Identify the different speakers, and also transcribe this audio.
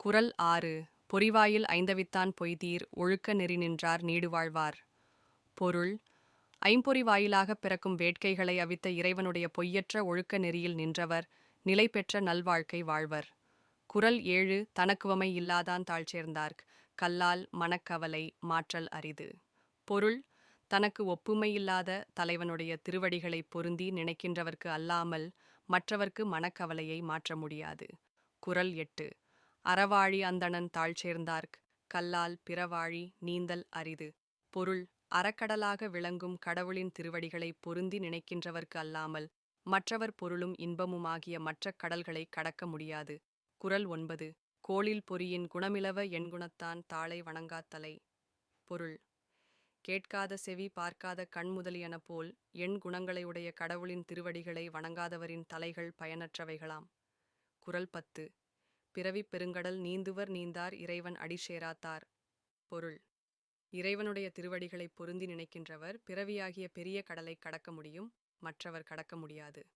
Speaker 1: குறள் ஆறு. பொறிவாயில் ஐந்தவித்தான் பொய்தீர் ஒழுக்க நெறி நின்றார் நீடுவாழ்வார் பொருள். ஐம்பொறி வாயிலாக பிறக்கும் வேட்கைகளை அவித்த இறைவனுடைய பொய்யற்ற ஒழுக்க நெறியில் நின்றவர் நிலை பெற்ற நல்வாழ்க்கை வாழ்வர். குறள் ஏழு. தனக்குவமை இல்லாதான் தாழ் சேர்ந்தார்க் கல்லால் மனக்கவலை மாற்றல் அரிது. பொருள். தனக்கு ஒப்புமையில்லாத தலைவனுடைய திருவடிகளை பொருந்தி நினைக்கின்றவர்க்கு அல்லாமல் மற்றவர்க்கு மனக்கவலையை மாற்ற முடியாது. குறள் எட்டு. அறவாழி அந்தணன் தாழ் சேர்ந்தார்க். கல்லால் பிறவாழி நீந்தல் அரிது. பொருள் அறக்கடலாக விளங்கும் கடவுளின் திருவடிகளை பொருந்தி நினைக்கின்றவர்க்கு அல்லாமல் மற்றவர் பொருளும் இன்பமுமாகிய மற்ற கடல்களை கடக்க முடியாது. குரல் ஒன்பது. கோளில் பொறியின் குணமிலவ எண்குணத்தான் தாளை வணங்காத்தலை பொருள். கேட்காத செவி பார்க்காத கண் முதலியன போல் எண் குணங்களையுடைய கடவுளின் திருவடிகளை வணங்காதவரின் தலைகள் பயனற்றவைகளாம். குரல் பத்து. பிறவிப் பெருங்கடல் நீந்துவர் நீந்தார் இறைவன் அடிசேராத்தார். பொருள். இறைவனுடைய திருவடிகளை பொருந்தி நினைக்கின்றவர் பிறவியாகிய பெரிய கடலை கடக்க முடியும் மற்றவர் கடக்க முடியாது.